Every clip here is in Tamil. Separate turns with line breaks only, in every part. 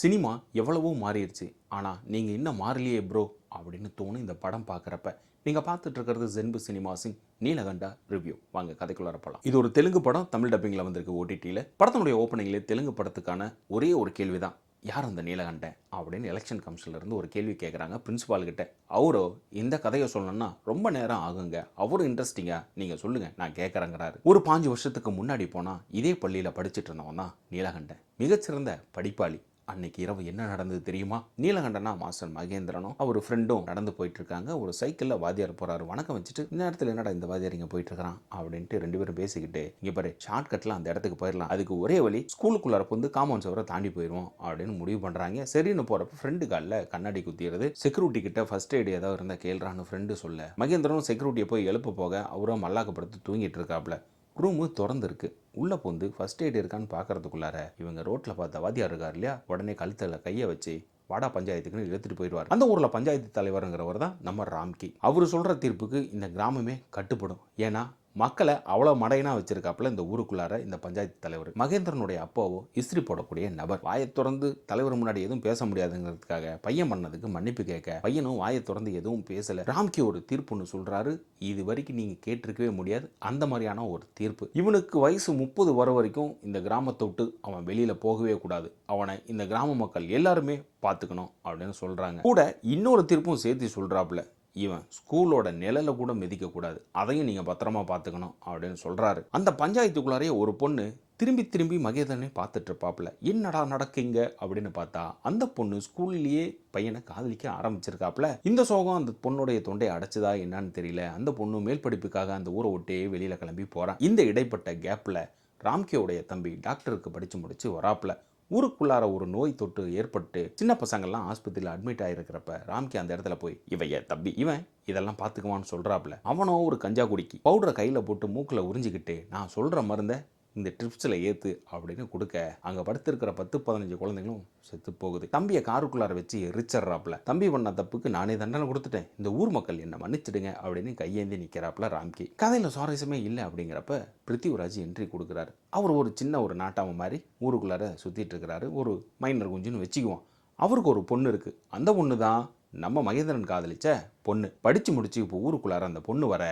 சினிமா எவ்வளவோ மாறிடுச்சு. ஆனால் நீங்கள் இன்னும் மாறலையே ப்ரோ அப்படின்னு தோணும் இந்த படம் பார்க்குறப்ப. நீங்கள் பார்த்துட்டு இருக்கிறது ஜென்பு சினிமாஸின் நீலகண்டா ரிவ்யூ வாங்க கதைக்குள்ளார போகலாம் இது ஒரு தெலுங்கு படம். தமிழ் டப்பிங்கில் வந்திருக்கு ஓடிடியில் படத்தினுடைய ஓப்பனிங்லேயே தெலுங்கு படத்துக்கான ஒரே ஒரு கேள்வி தான் யார் அந்த நீலகண்டன் அப்படின்னு எலெக்ஷன் கமிஷன்லேருந்து ஒரு கேள்வி கேட்குறாங்க பிரின்சிபால் கிட்ட. அவரோ இந்த கதையை சொல்லணும்னா ரொம்ப நேரம் ஆகுங்க. அவரும் இன்ட்ரெஸ்டிங்காக நீங்கள் சொல்லுங்கள் நான் கேட்குறேங்கிறாரு ஒரு பாஞ்சு வருஷத்துக்கு முன்னாடி போனால் இதே பள்ளியில் படிச்சுட்டு இருந்தவன் தான் நீலகண்டன் மிகச்சிறந்த படிப்பாளி. அன்னைக்கு இரவு என்ன நடந்தது தெரியுமா? நீலகண்டனா மாஸ்டர் மகேந்திரனும் அவர் ஃப்ரெண்டும் நடந்து போயிட்டு இருக்காங்க ஒரு சைக்கிளில் வாத்தியார் போறாரு. வணக்கம் வச்சுட்டு இந்த நேரத்தில் என்னடா இந்த வாத்தியார் இங்கே போயிட்டு இருக்கிறான் அப்படின்ட்டு ரெண்டு பேரும் பேசிக்கிட்டு இங்கே பாரு ஷார்ட் கட்டில் அந்த இடத்துக்கு போயிடலாம். அதுக்கு ஒரே வழி ஸ்கூலுக்குள்ளார வந்து காம்பவுண்ட் சவரை தாண்டி போயிடுவோம் அப்படின்னு முடிவு பண்ணுறாங்க சரின்னு போகிறப்ப ஃப்ரெண்டு காலில் கண்ணாடி குத்திடுறது. செக்யூரிட்டி கிட்ட ஃபர்ஸ்ட் எய்டு ஏதாவது இருந்தால் கேள்றான்னு ஃப்ரெண்டு சொல்ல. மகேந்திரனும் செக்யூரிட்டியை போய் எழுப்ப போக அவரும் மல்லாக்கப்படுத்து தூங்கிட்டு இருக்காப்ல ரூமு திறந்துருக்கு. உள்ளே போந்து ஃபர்ஸ்ட் எய்ட் இருக்கான்னு பார்க்கறதுக்குள்ளார இவங்க ரோட்டில் பார்த்த வாத்தியார் இருக்கார் இல்லையா? உடனே கழுத்தில் கையை வச்சு வாடா பஞ்சாயத்துக்குன்னு இழுத்துட்டு போயிடுவார். அந்த ஊரில் பஞ்சாயத்து தலைவருங்கிறவர் தான் நம்ம ராம்கி. அவர் சொல்கிற தீர்ப்புக்கு இந்த கிராமமே கட்டுப்படும். ஏன்னா மக்களை அவ்வளோ மடையனா வச்சிருக்காப்புல இந்த ஊருக்குள்ளார இந்த பஞ்சாயத்து தலைவர். மகேந்திரனுடைய அப்பாவோ இஸ்திரி போடக்கூடிய நபர். வாயை திறந்து தலைவர் முன்னாடி எதுவும் பேச முடியாதுங்கிறதுக்காக பையன் பண்ணதுக்கு மன்னிப்பு கேட்க பையனும் வாயை திறந்து எதுவும் பேசல. ராம்கி ஒரு தீர்ப்புன்னு சொல்றாரு. இது வரைக்கும் நீங்க கேட்டிருக்கவே முடியாது. அந்த மாதிரியான ஒரு தீர்ப்பு. இவனுக்கு வயசு முப்பது வர வரைக்கும் இந்த கிராமத்தை விட்டு அவன் வெளியில போகவே கூடாது. அவனை இந்த கிராம மக்கள் எல்லாருமே பார்த்துக்கணும் அப்படின்னு சொல்றாங்க. கூட இன்னொரு தீர்ப்பும் சேர்த்து சொல்றாப்புல. இவன் ஸ்கூலோட நிழல கூட மிதிக்கக்கூடாது அதையும் நீங்கள் பத்திரமா பார்த்துக்கணும் அப்படின்னு சொல்கிறாரு அந்த பஞ்சாயத்துக்குள்ளாரே ஒரு பொண்ணு திரும்பி திரும்பி மகேதனை பார்த்துட்டு இருப்பாப்புல. என்னடா நடக்குங்க அப்படின்னு பார்த்தா அந்த பொண்ணு ஸ்கூல்லேயே பையனை காதலிக்க ஆரம்பிச்சிருக்காப்புல. இந்த சோகம் அந்த பொண்ணுடைய தொண்டை அடைச்சதா என்னன்னு தெரியல. அந்த பொண்ணு மேல் படிப்புக்காக அந்த ஊரை ஒட்டியே வெளியில் கிளம்பி போகிறான் இந்த இடைப்பட்ட கேப்பில் ராம்கேவுடைய தம்பி டாக்டருக்கு படித்து முடித்து வராப்புல. ஊருக்குள்ளார ஒரு நோய் தொற்று ஏற்பட்டு சின்ன பசங்கள்லாம் ஆஸ்பத்திரியில் அட்மிட் ஆகிருக்கிறப்ப ராம்கி அந்த இடத்துல போய் இவைய தம்பி இவன் இதெல்லாம் பார்த்துக்குவான்னு சொல்கிறாப்புல அவனோ ஒரு கஞ்சா குடிக்கி பவுடரை கையில் போட்டு மூக்கில் உறிஞ்சிக்கிட்டு நான் சொல்கிற மருந்தை இந்த ட்ரிப்ஸில் ஏற்று அப்படின்னு கொடுக்க அங்கே படுத்திருக்கிற பத்து பதினஞ்சு குழந்தைங்களும் செத்து போகுது தம்பியை காருக்குள்ளார வச்சு எரிச்சர்றாப்புல. தம்பி பண்ண தப்புக்கு நானே தண்டனை கொடுத்துட்டேன். இந்த ஊர் மக்கள் என்னை மன்னிச்சிடுங்க அப்படின்னு கையேந்தி நிற்கிறாப்புல ராம்கி. கதையில் சுவாரஸ்யமே இல்லை அப்படிங்கிறப்ப பிருத்திவிராஜ் என்ட்ரி கொடுக்குறாரு. அவர் ஒரு சின்ன ஒரு நாட்டாம மாதிரி ஊருக்குள்ளார சுற்றிட்டு இருக்கிறாரு. ஒரு மைனர் குஞ்சுன்னு வச்சுக்குவோம். அவருக்கு ஒரு பொண்ணு இருக்குது அந்த பொண்ணு தான் நம்ம மகேந்திரன் காதலிச்ச பொண்ணு. படித்து முடிச்சு இப்போ ஊருக்குள்ளார அந்த பொண்ணு வர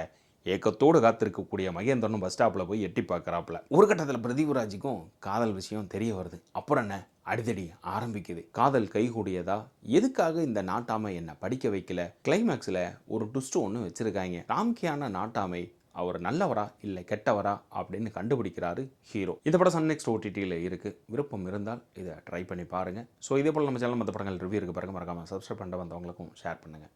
ஏக்கத்தோடு காத்திருக்கக்கூடிய மகேந்திரனும் பஸ் ஸ்டாப்பில் போய் எட்டி பார்க்குறாப்புல. ஒரு கட்டத்தில் பிரதீபராஜுக்கும் காதல் விஷயம் தெரிய வருது. அப்புறம் என்ன? அடிதடி ஆரம்பிக்குது. காதல் கைகூடியதா? எதுக்காக இந்த நாட்டாமை என்னை படிக்க வைக்கல? கிளைமேக்ஸில் ஒரு ட்விஸ்ட் ஒன்று வச்சுருக்காங்க. ராம்கியான நாட்டாமை அவர் நல்லவரா? இல்லை கெட்டவரா? அப்படின்னு கண்டுபிடிக்கிறாரு ஹீரோ இந்த படம் சன் நெக்ஸ்ட் ஓடிடியில் இருக்குது விருப்பம் இருந்தால் இதை ட்ரை பண்ணி பாருங்கள் ஸோ இதே போல் நம்ம சேனல் மற்ற படங்கள் ரிவ்யூ இருக்கு பாருங்கள் மறக்காமல் சப்ஸ்கிரைப் பண்ணிட்டு வந்தவங்களுக்கும் ஷேர் பண்ணுங்கள்